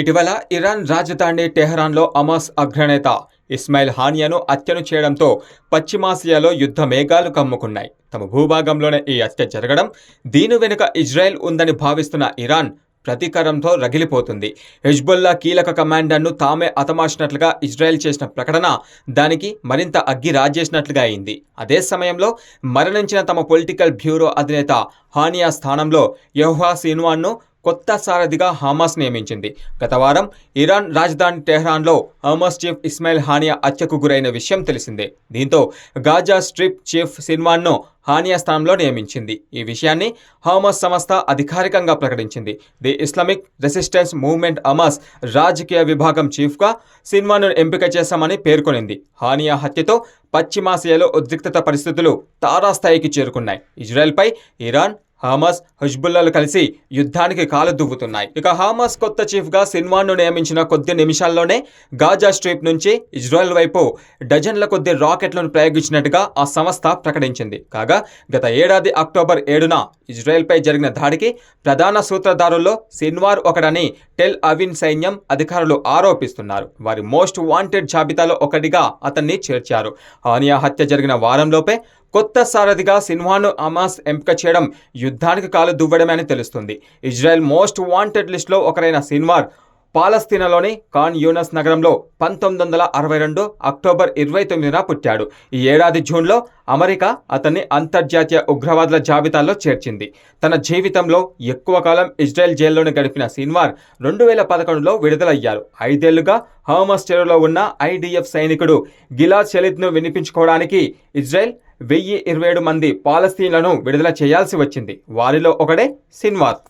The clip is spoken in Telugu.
ఇటీవల ఇరాన్ రాజధాని టెహరాన్లో అమాస్ అగ్రనేత ఇస్మాయిల్ హానియాను హత్యను చేయడంతో పశ్చిమాసియాలో యుద్ధ మేఘాలు కమ్ముకున్నాయి. తమ భూభాగంలోనే ఈ హత్య జరగడం దీని వెనుక ఇజ్రాయెల్ ఉందని భావిస్తున్న ఇరాన్ ప్రతీకారంతో రగిలిపోతుంది. హెజ్బుల్లా కీలక కమాండర్ను తామే హతమార్చినట్లుగా ఇజ్రాయెల్ చేసిన ప్రకటన దానికి మరింత అగ్గి రాజేసినట్లుగా అయింది. అదే సమయంలో మరణించిన తమ పొలిటికల్ బ్యూరో అధినేత హానియా స్థానంలో యహ్వా సిన్వాన్ను కొత్త సారథిగా హమాస్ నియమించింది. గత వారం ఇరాన్ రాజధాని టెహ్రాన్లో హమాస్ చీఫ్ ఇస్మాయిల్ హానియా హత్యకు గురైన విషయం తెలిసిందే. దీంతో గాజా స్ట్రిప్ చీఫ్ సిన్వాన్ను హానియా స్థానంలో నియమించింది. ఈ విషయాన్ని హమాస్ సంస్థ అధికారికంగా ప్రకటించింది. The Islamic resistance movement Hamas రాజకీయ విభాగం చీఫ్గా సిన్వాను ఎంపిక చేశామని పేర్కొనింది. హానియా హత్యతో పశ్చిమాసియాలో ఉద్రిక్తత పరిస్థితులు తారాస్థాయికి చేరుకున్నాయి. ఇజ్రాయెల్పై ఇరాన్ హామస్ హుజ్బుల్లాలు కలిసి యుద్ధానికి కాలు దువ్వుతున్నాయి. ఇక హామస్ కొత్త చీఫ్గా సిన్వాన్ను నియమించిన కొద్ది నిమిషాల్లోనే గాజా స్ట్రీప్ నుంచి ఇజ్రాయెల్ వైపు డజన్ల కొద్ది రాకెట్లను ప్రయోగించినట్టుగా ఆ సంస్థ ప్రకటించింది. కాగా గత ఏడాది అక్టోబర్ ఏడున ఇజ్రాయెల్పై జరిగిన దాడికి ప్రధాన సూత్రధారుల్లో సిన్వార్ ఒకడని టెల్ అవిన్ సైన్యం అధికారులు ఆరోపిస్తున్నారు. వారి మోస్ట్ వాంటెడ్ జాబితాలో ఒకటిగా అతన్ని చేర్చారు. హానియా హత్య జరిగిన వారంలోపే కొత్త సారథిగా సిన్వాను అమాస్ ఎంపిక చేయడం యుద్ధానికి కాలు దువ్వడమే అని తెలుస్తుంది. ఇజ్రాయెల్ మోస్ట్ వాంటెడ్ లిస్టులో ఒకరైన సిన్వార్ పాలస్తీనాలోని ఖాన్ యూనస్ నగరంలో పంతొమ్మిది వందల అరవై రెండు అక్టోబర్ ఇరవై తొమ్మిదిన పుట్టాడు. ఈ ఏడాది జూన్లో అమెరికా అతన్ని అంతర్జాతీయ ఉగ్రవాదుల జాబితాలో చేర్చింది. తన జీవితంలో ఎక్కువ కాలం ఇజ్రాయెల్ జైల్లోనే గడిపిన సిన్వార్ రెండు వేల పదకొండులో విడుదలయ్యారు. ఐదేళ్ళుగా హోమస్ చెరువులో ఉన్న ఐడిఎఫ్ సైనికుడు గిలా షలిద్ను వినిపించుకోవడానికి ఇజ్రాయెల్ వెయ్యి ఇరవై ఏడు మంది పాలస్తీన్లను విడుదల చేయాల్సి వచ్చింది. వారిలో ఒకడే సిన్వార్